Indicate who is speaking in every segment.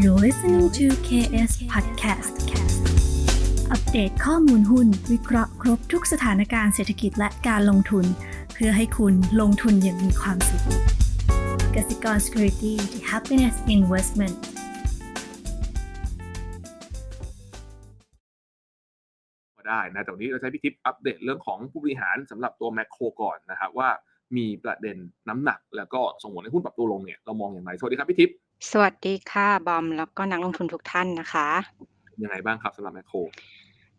Speaker 1: You're listening to KS Podcast อัปเดตข้อมูลหุ้น วิเคราะห์ครบทุกสถานการณ์เศรษฐกิจและการลงทุน เพื่อให้คุณลงทุนอย่างมีความสุขกสิกร Security the Happiness Investment
Speaker 2: ก็ได้นะแต่วันนี้เราใช้พี่ทิพย์อัปเดตเรื่องของผู้บริหารสำหรับตัวแมคโครก่อนนะครับว่ามีประเด็นน้ำหนัก แล้วก็ส่งผลให้หุ้นปรับตัวลงเนี่ยเรามองอย่างไรสวัสดีครับพี่ทิพย์
Speaker 3: สวัสดีค่ะ บอม แล้วก็นักลงทุนทุกท่านนะคะ
Speaker 2: ยังไงบ้างครับสำหรับแมคโคร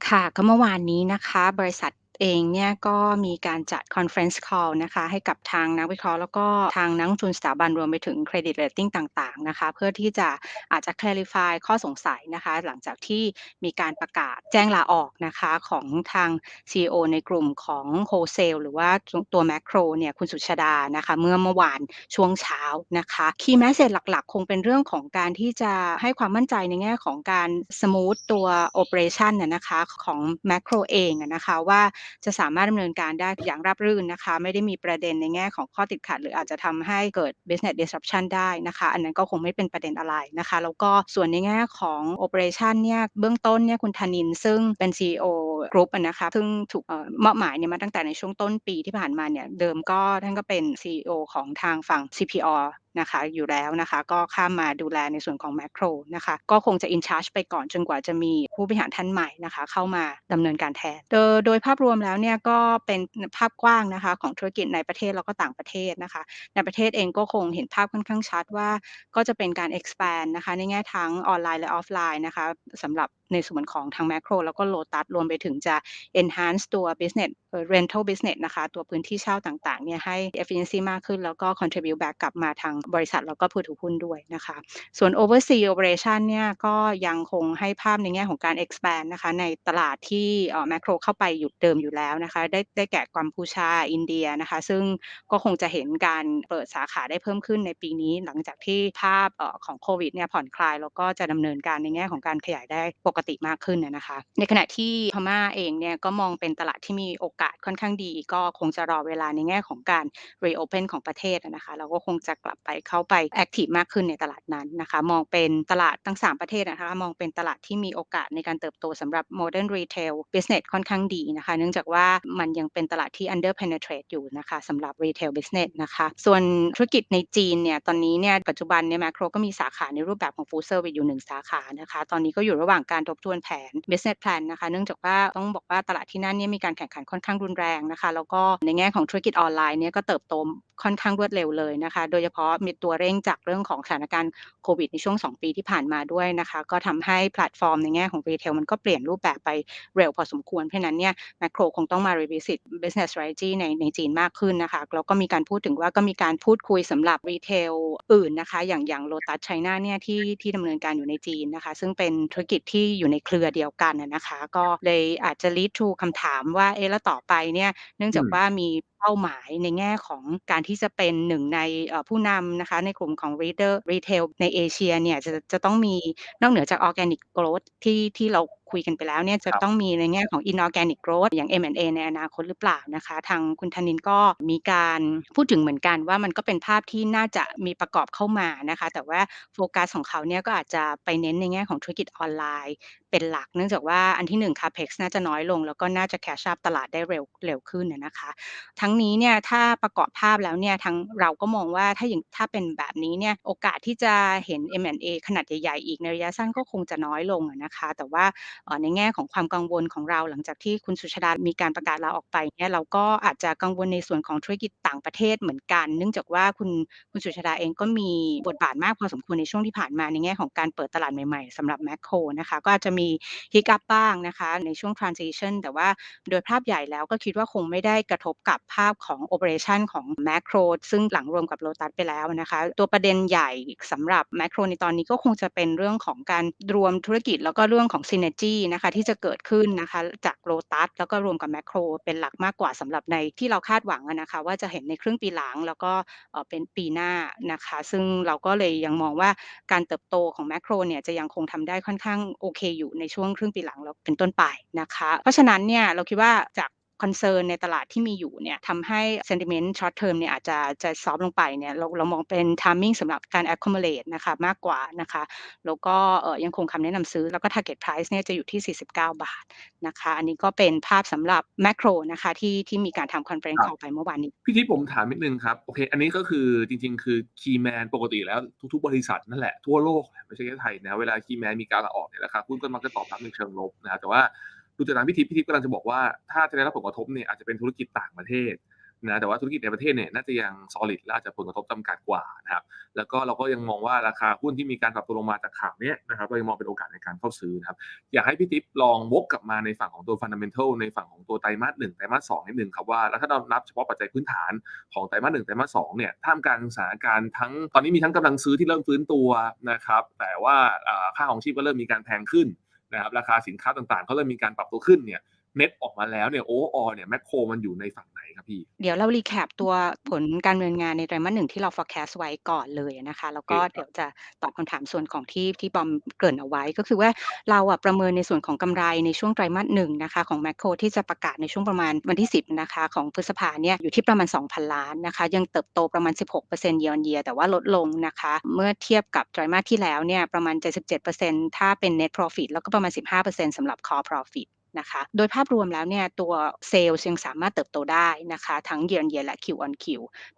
Speaker 3: ค่ะ ก็เมื่อวานนี้นะคะ บริษัท เองเนี่ยก็มีการจัด conference call นะคะให้กับทางนักวิเคราะห์แล้วก็ทางนักลงทุนสถาบันรวมไปถึง credit rating ต่างๆนะคะเพื่อที่จะอาจจะ clarify ข้อสงสัยนะคะหลังจากที่มีการประกาศแจ้งลาออกนะคะของทาง CEO ในกลุ่มของ wholesale หรือว่าตัว macro เนี่ยคุณสุชาดานะคะเมื่อเมื่อวานช่วงเช้านะคะ key message หลักๆ คงเป็นเรื่องของการที่จะให้ความมั่นใจในแง่ของการ smooth ตัว operation น่ะนะคะของ macro เองนะคะว่าจะสามารถดำเนินการได้อย่างราบรื่นนะคะ ไม่ได้มีประเด็นในแง่ของข้อติดขัด หรืออาจจะทำให้เกิด business disruption ได้นะคะ อันนั้นก็คงไม่เป็นประเด็นอะไรนะคะ แล้วก็ส่วนในแง่ของ operation เนี่ยเบื้องต้นเนี่ยคุณธนินซึ่งเป็น CEO กรุ๊ปนะคะซึ่งถูกมอบหมายเนี่ยมาตั้งแต่ในช่วงต้นปีที่ผ่านมาเนี่ยเดิมก็ท่านก็เป็น CEO ของทางฝั่ง CPO นะคะอยู่แล้วนะคะ ก็ข้ามมาดูแลในส่วนของแมคโครนะคะก็คงจะอินชาร์จไปก่อนจนกว่าจะมีผู้บริหารท่านใหม่นะคะ เข้ามาดำเนินการแทนโดยโดยภาพรวมแล้วเนี่ยก็เป็นภาพกว้างนะคะของธุรกิจในประเทศแล้วก็ต่างประเทศนะคะ ในประเทศเองก็คงเห็นภาพค่อนข้างชัดว่าก็จะเป็นการ expand นะคะในแง่ทั้งออนไลน์และออฟไลน์นะคะสำหรับ ในส่วนของทางแมคโครแล้วก็โลตัสรวมไปถึงจะ enhance ตัว business rental business นะคะ ตัวพื้นที่เช่าต่างๆเนี่ยให้ efficiency มากขึ้น แล้วก็ contribute back กลับมาทางบริษัทแล้วก็ผู้ถือหุ้นด้วยนะคะ ส่วน overseas operation เนี่ยก็ยังคงให้ภาพในแง่ของการ expand นะคะ ในตลาดที่แมคโครเข้าไปอยู่เดิมอยู่แล้วนะคะ ได้ได้แก่กัมพูชาอินเดียนะคะ ซึ่งก็คงจะเห็นการเปิดสาขาได้เพิ่มขึ้นในปีนี้ หลังจากที่ภาพของโควิดเนี่ยผ่อนคลาย แล้วก็จะดำเนินการในแง่ของการขยายได้ปกติมากขึ้นนะคะ ในขณะที่พม่าเองเนี่ยก็มองเป็นตลาดที่มีโอกาสค่อนข้างดี ก็คงจะรอเวลาในแง่ของการ reopen ของประเทศนะคะเราก็คงจะกลับไปเข้าไป active มากขึ้นในตลาดนั้นนะคะ มองเป็นตลาดทั้ง 3 ประเทศนะคะมองเป็นตลาดที่มีโอกาสในการเติบโตสำหรับ modern retail business ค่อนข้างดีนะคะ เนื่องจากว่ามันยังเป็นตลาดที่ under penetrate อยู่นะคะสำหรับ retail business นะคะส่วนธุรกิจในจีนเนี่ยตอนนี้เนี่ยปัจจุบันเนี่ยแมคโครก็มีสาขาในรูปแบบของ full service อยู่ 1 สาขานะคะ ตอนนี้ก็อยู่ระหว่างการทบทวนแผน business plan นะคะเนื่องจากว่าต้องบอกว่าตลาดที่นั่นเนี่ยมีการแข่งขันค่อนข้างรุนแรงนะคะ แล้วก็ในแง่ของธุรกิจออนไลน์เนี่ยก็เติบโตค่อนข้างรวดเร็วเลยนะคะ โดยเฉพาะมีตัวเร่งจากเรื่องของสถานการณ์โควิดในช่วง 2 ปีที่ผ่านมาด้วยนะคะ ก็ทำให้แพลตฟอร์มในแง่ของรีเทลมันก็เปลี่ยนรูปแบบไปเร็วพอสมควร เพราะนั้นเนี่ยแมคโครคงต้องมา revisit business strategy ในในจีนมากขึ้นนะคะ แล้วก็มีการพูดถึงว่าก็มีการพูดคุยสำหรับรีเทลอื่นนะคะ อย่างอย่างโลตัสไชน่าเนี่ยที่ที่ดำเนินการอยู่ในจีนนะคะ ซึ่งเป็นธุรกิจที่อยู่ในเครือเดียวกันนะคะ ก็เลยอาจจะ lead to คำถามว่าเอ๊ะแล้วต่อไปเนี่ยเนื่องจากว่ามีเป้าหมายในแง่ของการที่จะเป็นหนึ่งในผู้นำนะคะในกลุ่มของ reader retail ในเอเชียเนี่ยจะจะต้องมีนอกเหนือจาก organic growth ที่ที่เรา คุยกันไปแล้วเนี่ยจะต้องมีในแง่ของ inorganic growth อย่าง M&A ในอนาคตหรือเปล่านะคะ ทางคุณธนินก็มีการพูดถึงเหมือนกันว่ามันก็เป็นภาพที่น่าจะมีประกอบเข้ามานะคะ แต่ว่าโฟกัสของเขาเนี่ยก็อาจจะไปเน้นในแง่ของธุรกิจออนไลน์ เป็นหลักเนื่องจากว่าอันที่ 1 capex น่าจะน้อยลง แล้วก็น่าจะ cash up ตลาดได้เร็วเร็วขึ้นนะคะ ทั้งนี้เนี่ยถ้าประกอบภาพแล้วเนี่ยทางเราก็มองว่าถ้าอย่างถ้าเป็นแบบนี้เนี่ยโอกาสที่จะเห็น M&A ขนาดใหญ่ๆอีกในระยะสั้นก็คงจะน้อยลงนะคะ แต่ว่าในแง่ของความกังวลของเราหลังจากที่คุณสุชาดามีการประกาศลาออกไปเนี่ยเราก็อาจจะกังวลในส่วนของธุรกิจต่างประเทศเหมือนกัน เนื่องจากว่าคุณคุณสุชาดาเองก็มีบทบาทมากพอสมควรในช่วงที่ผ่านมาในแง่ของการเปิดตลาดใหม่ๆสำหรับแมคโครนะคะก็อาจจะมีฮิกอัพบ้างนะคะในช่วง transition แต่ว่าโดยภาพใหญ่แล้วก็คิดว่าคงไม่ได้กระทบกับภาพของ operation ของแมคโครซึ่งหลังรวมกับโลตัสไปแล้วนะคะ ตัวประเด็นใหญ่สำหรับแมคโครในตอนนี้ก็คงจะเป็นเรื่องของการรวมธุรกิจแล้วก็เรื่องของ synergy นะคะที่จะเกิดขึ้นนะคะจากโลตัสแล้วก็รวมกับแมคโครเป็นหลักมากกว่าสำหรับในที่เราคาดหวังนะคะว่าจะเห็นในครึ่งปีหลังแล้วก็เป็นปีหน้านะคะซึ่งเราก็เลยยังมองว่าการเติบโตของแมคโครเนี่ยจะยังคงทำได้ค่อนข้างโอเคอยู่ในช่วงครึ่งปีหลังแล้วเป็นต้นไปนะคะ เพราะฉะนั้นเนี่ยเราคิดว่าจาก คอนเซิร์นในตลาดที่มีอยู่เนี่ยทำให้ sentiment short term เนี่ยอาจจะจะซอฟลงไปเนี่ยเราเรามองเป็น timing สำหรับการ accumulate นะคะมากกว่านะคะแล้วก็เอ่อยังคงคำแนะนำซื้อแล้วก็ target price เนี่ยจะอยู่ที่ 49 บาทนะคะอันนี้ก็เป็นภาพสำหรับ macro นะคะที่ที่มีการทำ conference
Speaker 2: ครับ
Speaker 3: call ไปเมื่อวานนี้
Speaker 2: พี่ทิพย์ผมถามนิดนึงครับโอเคอันนี้ก็คือจริง ๆ คือคีย์แมนปกติแล้วทุกๆ บริษัทนั่นแหละทั่วโลกแหละไม่ใช่แค่ไทยนะเวลาคีย์แมนมีการลาออกเนี่ยราคาหุ้นก็มักจะตอบรับในเชิงลบนะครับแต่ว่า ดูจากนั้นพี่ทิพย์พี่ทิพย์กำลังจะบอกว่าถ้าจะได้รับผลกระทบเนี่ยอาจจะเป็นธุรกิจต่างประเทศนะแต่ว่าธุรกิจในประเทศเนี่ยน่าจะยัง solid และอาจจะผลกระทบจำกัดกว่านะครับแล้วก็เราก็ยังมองว่าราคาหุ้นที่มีการปรับตัวลงมาจากข่าวเนี้ยนะครับเรายังมองเป็นโอกาสในการเข้าซื้อนะครับอยากให้พี่ทิพย์ลองวกกลับมาในฝั่งของตัวฟันดัมเบลในฝั่งของตัวไตรมาสหนึ่งไตรมาสสองนิดนึงครับว่าแล้วถ้าเรานับเฉพาะปัจจัยพื้นฐานของไตรมาสหนึ่งไตรมาสสองเนี่ยท่ามกลางสถานการณ์ทั้งตอนนี้มีทั้งกำลังซื้อที่เริ่มฟื้นตัวนะครับแต่ว่าค่าของชีพก็เริ่มมีการแพงขึ้น นะครับราคาสินค้าต่างๆเขาเริ่มมีการปรับตัวขึ้นเนี่ย เน็ตออกมาแล้วเนี่ยโอออเนี่ยแมคโครมันอยู่ในฝั่งไหนครับพี่
Speaker 3: เดี๋ยวเรา recap ตัวผลการดำเนินงานในไตรมาสหนึ่งที่เรา forecast ไว้ก่อนเลยนะคะ แล้วก็
Speaker 2: โอเคครับ
Speaker 3: เดี๋ยวจะตอบคำถามส่วนของที่ที่บอมเกริ่นเอาไว้ ก็คือว่าเราอะประเมินในส่วนของกำไรในช่วงไตรมาสหนึ่งนะคะของแมคโครที่จะประกาศในช่วงประมาณวันที่ 10นะคะของพฤษภาเนี่ยอยู่ที่ประมาณ 2,000 ล้านนะคะยังเติบโตประมาณ 16% year on year แต่ว่าลดลงนะคะเมื่อเทียบกับไตรมาสที่แล้วเนี่ยประมาณ 77%ถ้าเป็น net profit แล้วก็ประมาณ 15%สำหรับ core profit นะคะ โดยภาพรวมแล้วเนี่ยตัวเซลล์ยังสามารถเติบโตได้นะคะ ทั้ง year on year และ Q on Q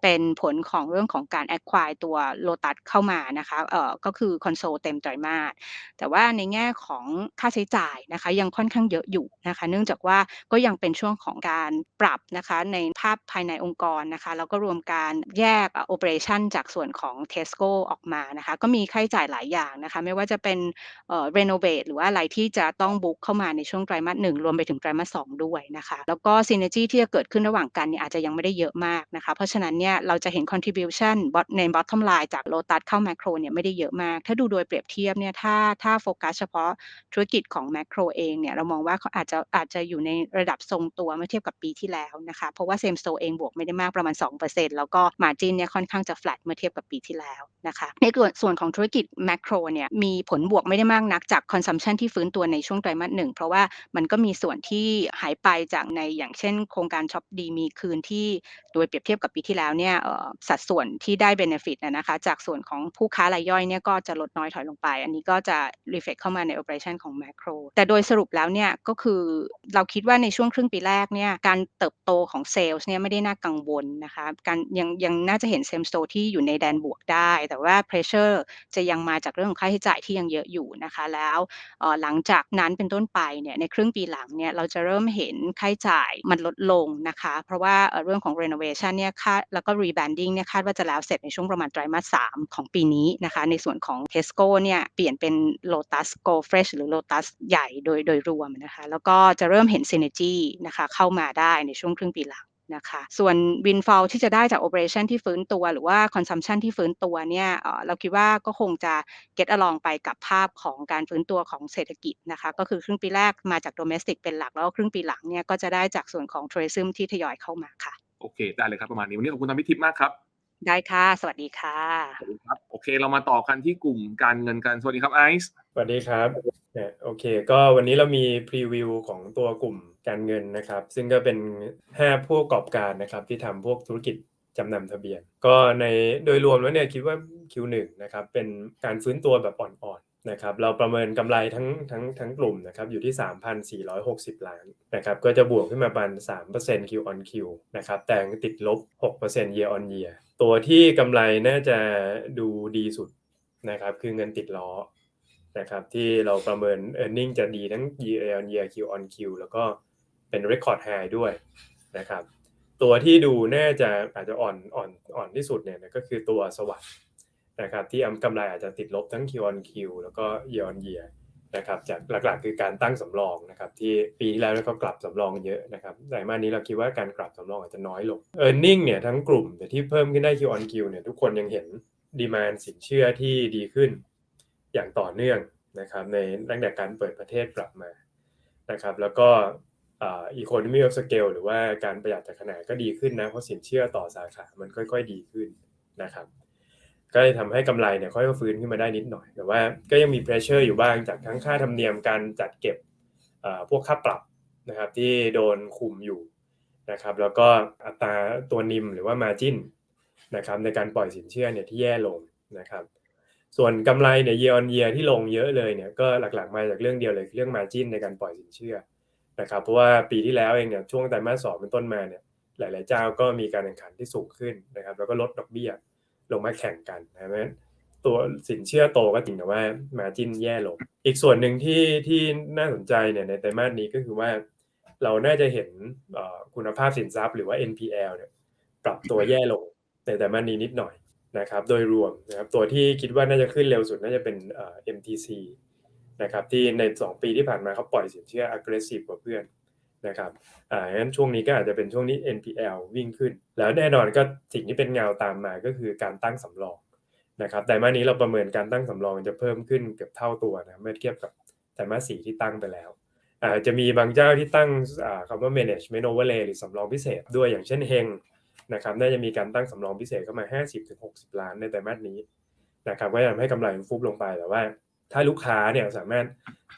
Speaker 3: เป็นผลของเรื่องของการ acquire ตัว Lotus เข้ามานะคะเอ่อก็คือคอนโซลเต็มไตรมาสแต่ว่าในแง่ของค่าใช้จ่ายนะคะยังค่อนข้างเยอะอยู่นะคะ เนื่องจากว่าก็ยังเป็นช่วงของการปรับนะคะในภาพภายในองค์กรนะคะแล้วก็รวมการแยกโอเปอเรชันจากส่วนของ Tesco ออกมานะคะ ก็มีค่าใช้จ่ายหลายอย่างนะคะ ไม่ว่าจะเป็นเอ่อ renovate หรือว่าอะไรที่จะต้องบุ๊กเข้ามาในช่วงไตรมาสหนึ่งรวมไปถึงไตรมาสสองด้วยนะคะ แล้วก็ synergy ที่จะเกิดขึ้นระหว่างกันเนี่ยอาจจะยังไม่ได้เยอะมากนะคะ เพราะฉะนั้นเนี่ยเราจะเห็น contribution ใน bottom line จาก Lotus เข้า macro เนี่ยไม่ได้เยอะมาก ถ้าดูโดยเปรียบเทียบเนี่ยถ้าถ้าโฟกัสเฉพาะธุรกิจของ macro เองเนี่ยเรามองว่าเขาอาจจะอาจจะอยู่ในระดับทรงตัวเมื่อเทียบกับปีที่แล้วนะคะ เพราะว่า same store เองบวกไม่ได้มากประมาณ 2%แล้วก็ margin เนี่ยค่อนข้างจะ flat เมื่อเทียบกับปีที่แล้วนะคะในส่วนของธุรกิจ macro เนี่ยมีผลบวกไม่ได้มากนักจาก consumption ที่ฟื้นตัวในช่วงไตรมาสหนึ่งเพราะว่ามันก็็มีส่วนที่หายไปจากในอย่างเช่น โครงการช็อปดีมีคืนที่โดยเปรียบเทียบกับปีที่แล้วเนี่ยสัดส่วนที่ได้ benefit นะนะคะจากส่วนของผู้ค้ารายย่อยเนี่ยก็จะลดน้อยถอยลงไป อันนี้ก็จะ reflect เข้ามาใน operation ของ macro แต่โดยสรุปแล้วเนี่ยก็คือเราคิดว่าในช่วงครึ่งปีแรกเนี่ยการเติบโตของ sales เนี่ยไม่ได้น่ากังวลนะคะการยังยังน่าจะเห็น same store ที่อยู่ในแดนบวกได้ แต่ว่า pressure จะยังมาจากเรื่องของค่าใช้จ่ายที่ยังเยอะอยู่นะคะแล้วหลังจากนั้นเป็นต้นไปเนี่ยในครึ่งปีหลังเนี่ยเราจะเริ่มเห็นค่าใช้จ่ายมันลดลงนะคะ เพราะว่าเรื่องของ renovation เนี่ยคาดแล้วก็ rebranding เนี่ยคาดว่าจะแล้วเสร็จในช่วงประมาณไตรมาส3ของปีนี้นะคะ ในส่วนของ Tesco เนี่ยเปลี่ยนเป็น Lotus Go Fresh หรือ Lotus ใหญ่โดยโดยรวมนะคะ แล้วก็จะเริ่มเห็น synergy นะคะเข้ามาได้ในช่วงครึ่งปีหลัง นะคะส่วน windfall ที่จะได้จาก operation ที่ฟื้นตัว หรือว่า consumption ที่ฟื้นตัวเนี่ยเอ่อเราคิดว่าก็คงจะ get along ไปกับภาพของการฟื้นตัวของเศรษฐกิจนะคะก็คือครึ่งปีแรกมาจาก domestic เป็นหลัก แล้วก็ครึ่งปีหลังเนี่ยก็จะได้จากส่วนของ tourism ที่ทยอยเข้ามาค่ะ
Speaker 2: โอเค ได้เลยครับประมาณนี้วันนี้ขอบคุณทางพี่ทิพย์มากครับ
Speaker 3: ได้ค่ะ สวัสดีค่ะ
Speaker 2: ขอบคุณครับโอเค เรามาต่อกันที่กลุ่มการเงินกันสวัสดีครับไอซ์
Speaker 4: สวัสดีครับเนี่ยโอเค ก็วันนี้เรามีพรีวิวของตัวกลุ่ม การเงินนะครับ ซึ่งก็เป็น 5 ผู้ประกอบการนะครับ ที่ทำพวกธุรกิจจำนำทะเบียน ก็ในโดยรวมแล้วเนี่ยคิดว่า Q1 นะครับเป็นการฟื้นตัวแบบอ่อนๆนะครับเราประเมินกำไรทั้งทั้งทั้งกลุ่มนะครับอยู่ที่ 3,460 ล้านนะครับก็จะบวกขึ้นมาประมาณ 3% Q on Q นะครับแต่ติดลบ 6% year on year ตัวที่กำไรน่าจะดูดีสุดนะครับคือเงินติดล้อนะครับที่เราประเมิน e a r n i n g จะดีทั้ง year on year Q on Q แล้วก็ เป็น record high ด้วยนะครับ ตัวที่ดูน่าจะอาจจะอ่อนอ่อนอ่อนที่สุดเนี่ยก็คือตัวสวัสด์นะครับที่กำไรอาจจะติดลบทั้ง Q on Q แล้วก็ year on year นะครับจากหลักๆคือการตั้งสำรองนะครับที่ปีที่แล้วก็กลับสำรองเยอะนะครับแต่มานี้เราคิดว่าการกลับสำรองอาจจะน้อยลง e a r n i n g เนี่ยทั้งกลุ่มแต่ที่เพิ่มขึ้นได้ Q on Q เนี่ยทุกคนยังเห็นดีมานสินเชื่อที่ดีขึ้นอย่างต่อเนื่องนะครับในตั้งแต่การเปิดประเทศกลับมานะครับแล้วก็ อีโคโนมีออฟสเกลหรือว่าการประหยัดจากขนาดก็ดีขึ้นนะเพราะสินเชื่อต่อสาขามันค่อย ๆ ดีขึ้นนะครับก็เลยทำให้กำไรเนี่ยค่อยๆฟื้นขึ้นมาได้นิดหน่อย แต่ว่าก็ยังมีเพรสเชอร์อยู่บ้างจากทั้งค่าธรรมเนียมการจัดเก็บพวกค่าปรับนะครับที่โดนคุมอยู่นะครับแล้วก็อัตราตัวนิมหรือว่า margin นะครับในการปล่อยสินเชื่อเนี่ยที่แย่ลงนะครับส่วนกำไรเนี่ย year on year ที่ลงเยอะเลยเนี่ยก็หลักๆมาจากเรื่องเดียวเลยเรื่อง margin ในการปล่อยสินเชื่อ นะครับเพราะว่าปีที่แล้วเองเนี่ยช่วงไตรมาสสองเป็นต้นมาเนี่ยหลาย ๆ เจ้าก็มีการแข่งขันที่สูงขึ้นนะครับแล้วก็ลดดอกเบี้ยลงมาแข่งกันนะเพราะตัวสินเชื่อโตก็จริงแต่ว่า margin แย่ลง อีกส่วนหนึ่งที่ที่น่าสนใจเนี่ยในไตรมาสนี้ก็คือว่า เราน่าจะเห็นคุณภาพสินทรัพย์หรือว่า NPL เนี่ยปรับตัวแย่ลงในไตรมาสนี้นิดหน่อยนะครับโดยรวมนะครับตัวที่คิดว่าน่าจะขึ้นเร็วสุดน่าจะเป็น MTC นะครับที่ใน 2 ปีที่ผ่านมาเขาปล่อยสินเชื่อ aggressive กว่าเพื่อนนะครับอ่างั้นช่วงนี้ก็อาจจะเป็นช่วงนี้ NPL วิ่งขึ้น แล้วแน่นอนก็สิ่งที่เป็นเงาตามมาก็คือการตั้งสำรองนะครับแต่มานี้เราประเมินการตั้งสำรองจะเพิ่มขึ้นเกือบเท่าตัวนะเมื่อเทียบกับแต่มาสี่ที่ตั้งไปแล้วอาจจะมีบางเจ้าที่ตั้งคำว่า management overlay หรือสำรองพิเศษด้วยอย่างเช่นเฮงนะครับน่าจะมีการตั้งสำรองพิเศษเข้ามา 50-60 ล้านในไตรมาสนี้นะครับก็จะทำให้กำไรมันฟุบลงไปแต่ว่า ถ้าลูกค้าเนี่ยสามารถ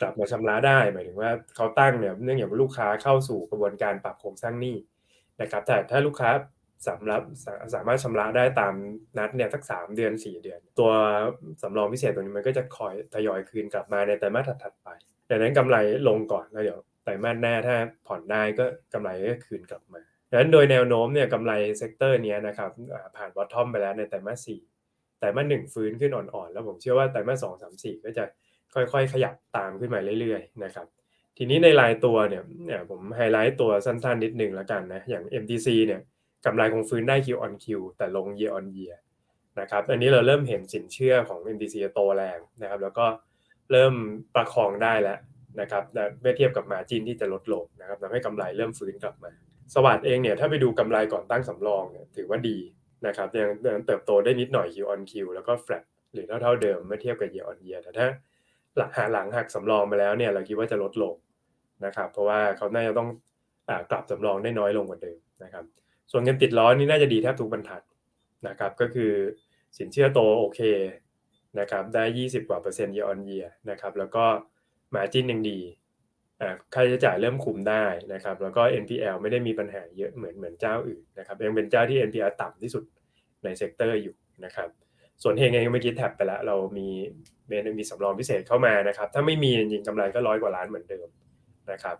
Speaker 4: กลับมาชำระได้ หมายถึงว่าเขาตั้งเนี่ยเนื่องจากว่าลูกค้าเข้าสู่กระบวนการปรับโครงสร้างหนี้นะครับ แต่ถ้าลูกค้าสำรับสามารถชำระได้ตามนัดเนี่ยสักสามเดือนสี่เดือน ตัวสำรองพิเศษตัวนี้มันก็จะคอยทยอยคืนกลับมาในไตรมาสถัดไปดังนั้นกำไรลงก่อนแล้วเดี๋ยวไตรมาสหน้าถ้าผ่อนได้ก็กำไรก็คืนกลับมาดังนั้นโดยแนวโน้มเนี่ยกำไรเซกเตอร์นี้นะครับผ่านบอททอมไปแล้วในไตรมาสสี่ ไตรมาหนึ่งฟื้นขึ้นอ่อนๆ แล้วผมเชื่อว่าไตรมาสสองสามสี่ก็จะค่อยๆ ขยับตามขึ้นมาเรื่อยๆนะครับทีนี้ในรายตัวเนี่ยผมไฮไลท์ตัวสั้นๆ นิดนึงแล้วกันนะอย่าง MTC เนี่ยกำไรคงฟื้นได้ Q on Q แต่ลง year on year นะครับอันนี้เราเริ่มเห็นสินเชื่อของ MTC โตแรงนะครับแล้วก็เริ่มประคองได้แล้วนะครับเมื่อเทียบกับมาจินที่จะลดลงนะครับทำให้กำไรเริ่มฟื้นกลับมา สวัสด์เองเนี่ยถ้าไปดูกำไรก่อนตั้งสำรองเนี่ยถือว่าดี นะครับยังเติบโตได้นิดหน่อย Q on Q แล้วก็ flat หรือเท่าๆเดิมเมื่อเทียบกับ year on year แต่ถ้าหลังหาหลังหักสำรองไปแล้วเนี่ยเราคิดว่าจะลดลงนะครับเพราะว่าเขาน่าจะต้องอกลับสำรองได้น้อยลงกว่าเดิมนะครับส่วนเงินติดล้อนี่น่าจะดีแทบทุกบรรทัดนะครับก็คือสินเชื่อโตโอเคนะครับได้ 20 กว่าเปอร์เซ็นต์ year on year นะครับแล้วก็มาจิ้นยังดี ค่าใช้จ่ายเริ่มคุมได้นะครับ แล้วก็ NPL ไม่ได้มีปัญหาเยอะเหมือนเหมือนเจ้าอื่นนะครับยังเป็นเจ้าที่ NPL ต่ำที่สุดในเซกเตอร์อยู่นะครับส่วนเฮงเองเมื่อกี้แท็บไปแล้วเรามีเมนมีสำรองพิเศษเข้ามานะครับ ถ้าไม่มีจริงกำไรก็ร้อยกว่าล้านเหมือนเดิมนะครับ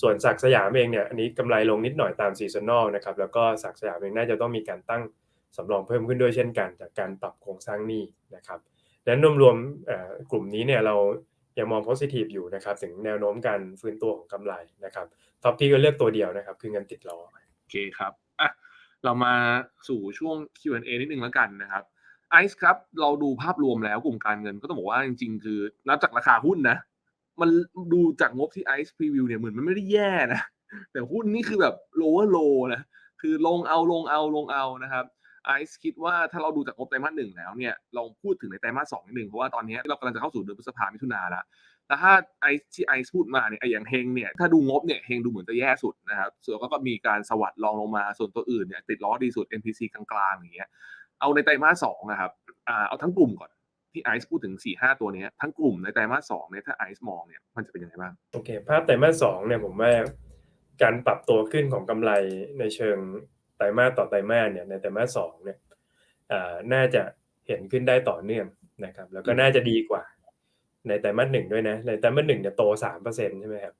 Speaker 4: ส่วนศักสยามเองเนี่ยอันนี้กำไรลงนิดหน่อยตามซีซันอลนะครับแล้วก็ศักสยามเองน่าจะต้องมีการตั้งสำรองเพิ่มขึ้นด้วยเช่นกัน จากการปรับโครงสร้างหนี้นะครับดังนั้นรวมๆกลุ่มนี้เนี่ยเรา ยังมอง positive อยู่นะครับถึงแนวโน้มการฟื้นตัวของกำไรนะครับท็อปพี่ก็เลือกตัวเดียวนะครับ คือเงินติดล้อ
Speaker 2: โอเคครับอะเรามาสู่ช่วง Q&A นิดนึงแล้วกันนะครับไอซ์ครับ เราดูภาพรวมแล้วกลุ่มการเงินก็ต้องบอกว่าจริงๆ คือนับจากราคาหุ้นนะ มันดูจากงบที่ไอซ์พรีวิวเนี่ยเหมือนมันไม่ได้แย่นะ แต่หุ้นนี่คือแบบ lower low นะ คือลงเอาลงเอาลงเอานะครับ ไอซ์คิดว่าถ้าเราดูจากงบไตรมาสหนึ่งแล้วเนี่ยลองพูดถึงในไตรมาสสองนิดหนึ่งเพราะว่าตอนนี้เรากำลังจะเข้าสู่เดือนพฤษภามิถุนาแล้วแต่ถ้าไอซ์ที่ไอซ์พูดมาเนี่ยอย่างเฮงเนี่ยถ้าดูงบเนี่ยเฮงดูเหมือนจะแย่สุดนะครับส่วนก็มีการสวัสด์รองลงมาส่วนตัวอื่นเนี่ยติดล้อดีสุด NPC กลางๆอย่างเงี้ยเอาในไตรมาสสองนะครับเอาทั้งกลุ่มก่อนที่ไอซ์พูดถึง4ี่ห้าตัวนี้ทั้งกลุ่มในไตรมาสสองเนี่ยถ้าไอซ์มองเนี่ยมันจะเป็นยังไงบ้าง
Speaker 4: โอเคภาพไตรมาสสองเนี่ยผมว่าการปรับตัวขึ้นของกำไรในเชิง ไตรมาสต่อไตรมาสเนี่ยในไตรมาสสองเนี่ยน่าจะเห็นขึ้นได้ต่อเนื่องนะครับ แล้วก็น่าจะดีกว่า ในไตรมาสหนึ่งด้วยนะ ในไตรมาสหนึ่งจะโตสามเปอร์เซ็นใช่ไหมครับ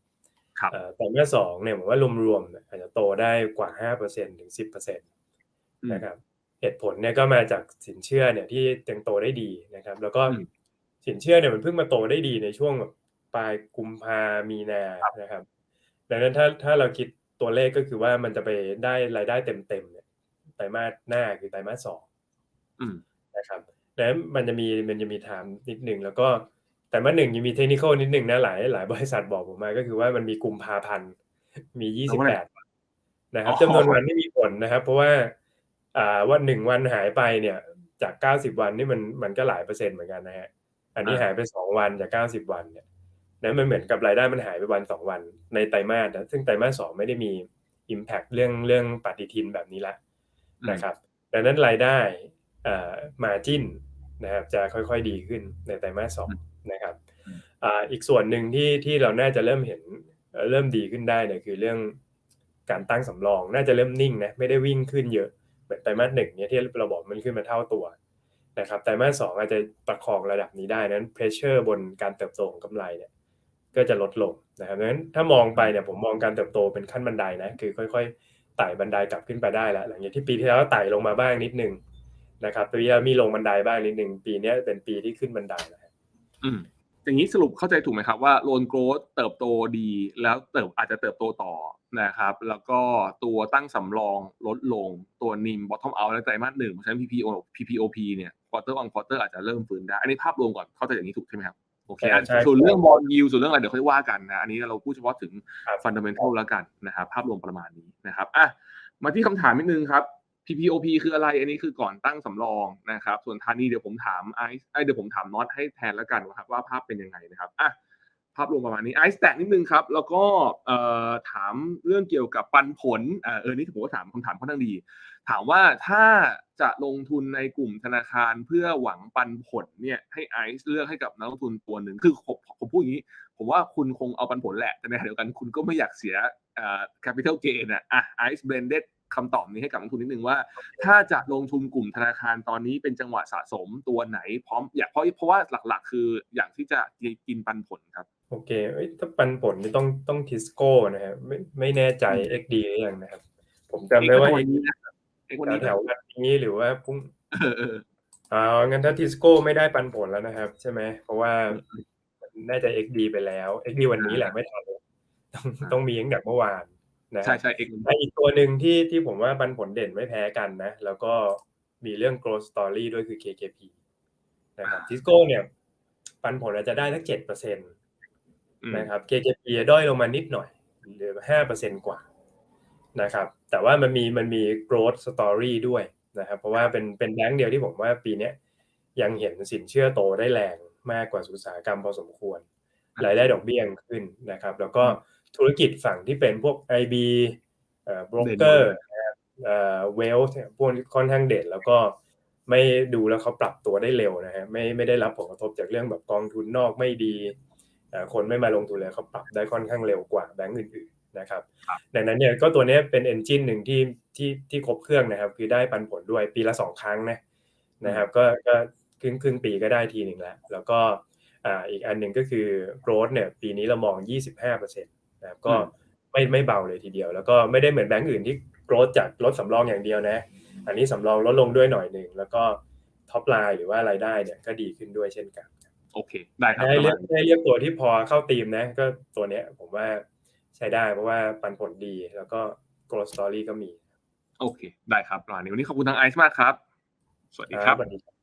Speaker 2: ครับ
Speaker 4: ไตรมาสสองเนี่ยผมว่ารวมๆอาจจะโตได้กว่าห้าเปอร์เซ็นถึงสิบเปอร์เซ็นต์นะครับเหตุผลเนี่ยก็มาจากสินเชื่อเนี่ยที่ยังโตได้ดีนะครับ แล้วก็สินเชื่อเนี่ยมันเพิ่งมาโตได้ดีในช่วงปลายกุมภามีนานะครับ ดังนั้นถ้าถ้าเราคิด ตัวเลขก็คือว่ามันจะไปได้รายได้เต็มๆเนี่ยไตรมาสหน้าคือไตรมาสสองนะครับแล้วมันจะมีมันจะมีไทม์นิดหนึ่งแล้วก็แต่มาหนึ่งยังมีเทคนิคนิดหนึ่งนะหลายหลายบริษัทบอกผมมาก็คือว่ามันมีกุมภาพันธ์มียี่สิบแปดนะครับจำนวนวันที่มีผลนะครับ เพราะว่าอ่าวันหนึ่งวันหายไปเนี่ย จากเก้าสิบวันนี่มันมันก็หลายเปอร์เซ็นต์เหมือนกันนะฮะอันนี้หายไปสองวันจากเก้าสิบวันเนี่ย นั้นมันเหมือนกับรายได้มันหายไปวันสองวันในไตรมาสนะซึ่งไตรมาสสองไม่ได้มี Impact เรื่องเรื่องปฏิทินแบบนี้ละนะครับดังนั้นรายได้อ่ามาจิ้นนะครับจะค่อยๆดีขึ้นในไตรมาสสองนะครับอ่าอีกส่วนหนึ่งที่ที่เราน่าจะเริ่มเห็นเริ่มดีขึ้นได้เนี่ยคือเรื่องการตั้งสำรองน่าจะเริ่มนิ่งนะไม่ได้วิ่งขึ้นเยอะเหมือนไตรมาสหนึ่งเนี่ยที่เราบอกมันขึ้นมาเท่าตัวนะครับไตรมาสสองอาจจะประคองระดับนี้ได้นั้นเพรสเชอร์บนการเติบโตของกำไรเนี่ย ก็จะลดลงนะครับดังนั้นถ้ามองไปเนี่ยผมมองการเติบโตเป็นขั้นบันไดนะคือค่อยๆไต่บันไดกลับขึ้นไปได้แล้วหลังจากที่ปีที่แล้วไต่ลงมาบ้างนิดนึงนะครับปีที่แล้วมีลงบันไดบ้างนิดนึงปีนี้เป็นปีที่ขึ้นบันไดแล้ว
Speaker 2: อืมอย่างนี้สรุปเข้าใจถูกไหมครับว่าโลนโกรดเติบโตดีแล้วเติบอาจจะเติบโตต่อนะครับ แล้วก็ตัวตั้งสำรองลดลงตัวนิมบอททอมเอาในไตรมาสหนึ่งเพราะฉะนั้น PPO PPOP เนี่ยควอเตอร์ออนควอเตอร์อาจจะเริ่มฟื้นได้ อันนี้ภาพรวมก่อนเข้าใจอย่างนี้ถูกใช่ไหมครับ โอเค
Speaker 4: ใช่ใช่
Speaker 2: ส่วนเรื่องบอลยิวส่วนเรื่องอะไรเดี๋ยวค่อยว่ากันนะอันนี้เราพูดเฉพาะถึง
Speaker 4: ครับ
Speaker 2: ฟันเดเมนทัลแล้วกันนะครับภาพรวมประมาณนี้นะครับอะมาที่คำถามนิดนึงครับ PPOP คืออะไรอันนี้คือก่อนตั้งสำรองนะครับ ส่วนทานีเดี๋ยวผมถามไอซ์เอ้ยเดี๋ยวผมถามน็อตให้แทนแล้วกันนะครับว่าภาพเป็นยังไงนะครับอะ ภาพรวมประมาณนี้ไอซ์แตะนิดนึงครับ แล้วก็ถามเรื่องเกี่ยวกับปันผลเออนี่ผมก็ถามคำถามค่อนข้างดี ถามว่าถ้าจะลงทุนในกลุ่มธนาคารเพื่อหวังปันผลเนี่ยให้ไอซ์เลือกให้กับนักลงทุนตัวหนึ่งคือผมผมพูดอย่างนี้ ผมว่าคุณคงเอาปันผลแหละแต่ในขณะเดียวกันคุณก็ไม่อยากเสียเอ่อ capital gain อะไอะ ice blended คำตอบนี้ให้กับนักลงทุนนิดนึงว่า ถ้าจะลงทุนกลุ่มธนาคารตอนนี้เป็นจังหวะสะสมตัวไหนพร้อมอยากเพราะเพราะว่าหลักๆ คืออยากที่จะกินปันผลครับ
Speaker 4: โอเคเอ้ยถ้าปันผลนี่ต้องต้องทิสโก้นะครับไม่ไม่แน่ใจ XD หรือยังนะครับ ผมจำได้ว่า
Speaker 2: เอกวันนี้นะเอกวันนี้
Speaker 4: แถวๆวันนี้หรือว่าพรุ่ง
Speaker 2: เออเออ
Speaker 4: อ่างั้นถ้าทิสโก้ไม่ได้ปันผลแล้วนะครับ ใช่ไหมเพราะว่าน่าจะ XD ไปแล้ว XD วันนี้แหละไม่ทันเลยต้องต้องมีตั้งแต่เมื่อวาน นะค
Speaker 2: ใช่
Speaker 4: รับ
Speaker 2: ใช่เอก
Speaker 4: และอีกตัวหนึ่งที่ที่ผมว่าปันผลเด่นไม่แพ้กันนะ แล้วก็มีเรื่อง growth story ด้วยคือ KKP นะครับทิสโก้เนี่ย ปันผลอาจจะได้ทั้งเจ็ดเปอร์เซ็นต์นะครับ KKP ด้อยลงมานิดหน่อยเหลือห้าเปอร์เซ็นกว่านะครับ แต่ว่ามันมีมันมี growth story ด้วยนะครับ เพราะว่าเป็นเป็นแบงก์เดียวที่ผมว่าปีเนี้ยยังเห็นสินเชื่อโตได้แรงมากกว่าอุตสาหกรรมพอสมควรรายได้ดอกเบี้ยยังขึ้นนะครับ แล้วก็ ธุรกิจฝั่งที่เป็นพวก IB เอ่อ broker นะครับเอ่อ wealth เนี่ยพวกนี้ค่อนข้างเด่นแล้วก็ไม่ดูแล้วเขาปรับตัวได้เร็วนะฮะไม่ไม่ได้รับผลกระทบจากเรื่องแบบกองทุนนอกไม่ดีเอ่อคนไม่มาลงทุนเลยเขาปรับได้ค่อนข้างเร็วกว่าแบงก์อื่นๆนะครับดังนั้นเนี่ยก็ตัวเนี้ยเป็นเอนจินหนึ่งที่ที่ที่ครบเครื่องนะครับ คือได้ปันผลด้วยปีละสองครั้งนะนะครับก็ก็ครึ่งครึ่งปีก็ได้ทีหนึ่งแล้ว แล้วก็อ่าอีกอันหนึ่งก็คือ growth เนี่ยปีนี้เรามอง 25%นะครับก็ไม่ไม่เบาเลยทีเดียว แล้วก็ไม่ได้เหมือนแบงก์อื่นที่ growth จากลดสำรองอย่างเดียวนะ อันนี้สำรองลดลงด้วยหน่อยหนึ่งแล้วก็ท็อปไลน์หรือว่ารายได้เนี่ยก็ดีขึ้นด้วยเช่นกัน
Speaker 2: โอเคได้ครับ
Speaker 4: ให้
Speaker 2: ประ
Speaker 4: เลื
Speaker 2: มา
Speaker 4: อ
Speaker 2: ณ
Speaker 4: ก
Speaker 2: นี้
Speaker 4: ให้เลือกตัวที่พอเข้าทีมนะ ก็ตัวเนี้ยผมว่าใช้ได้เพราะว่าปันผลดีแล้วก็ growth story ก็มี
Speaker 2: โอเค ได้ครับประมาณนี้วันนี้ขอบคุณทางไอซ์มากครับ สวัสดีครับ
Speaker 4: สวัสดีครับ